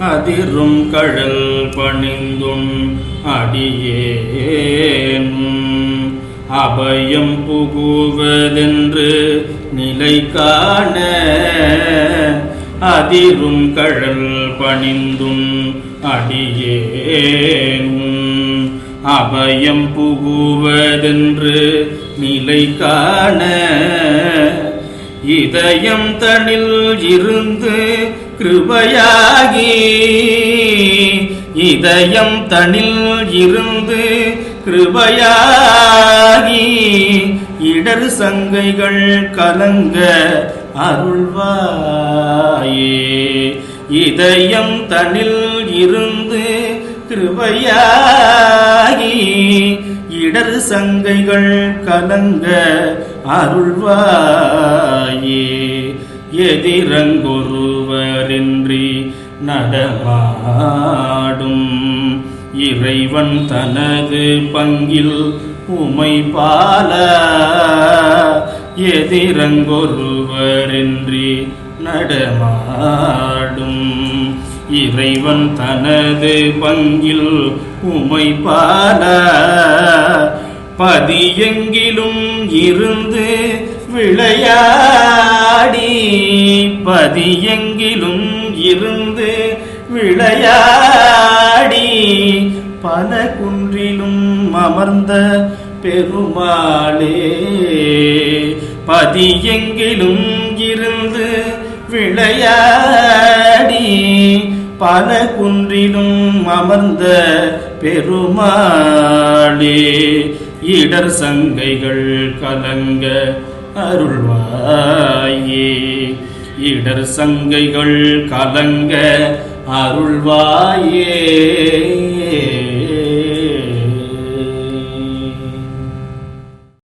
அதிரும் கடல் பணிந்தும் அடியேன் அபயம் புகுவதென்று நிலை காண அதிரும் கடல் பணிந்தும் அடியேன் அபயம் புகுவதென்று நிலை காண இதயம் தனில் இருந்து கிருபையாகி இதயம் தனில் இருந்து கிருபையாகி இடர் சங்கைகள் கலங்க அருள்வாயே. இதயம் தனில் இருந்து கிருபையாகி இடர் சங்கைகள் கலங்க அருள்வாயே. எதிரங்கொருவரின்றி நடமாடும் இறைவன் தனது பங்கில் உமை பால எதிரங்கொருவரின்றி நடமாடும் இறைவன் தனது பங்கில் உமை பால பதியெங்கிலும் இருந்து விளையா பதியெங்கிலும் இருந்து விளையாடி பல குன்றிலும் அமர்ந்த பெருமாளே பதியெங்கிலும் இருந்து விளையாடி பல குன்றிலும் அமர்ந்த பெருமாளே இடர் சங்கைகள் கலங்க அருள்வார். அருள்வாயே இடர் சங்கைகள் கலங்க அருள்வாயே.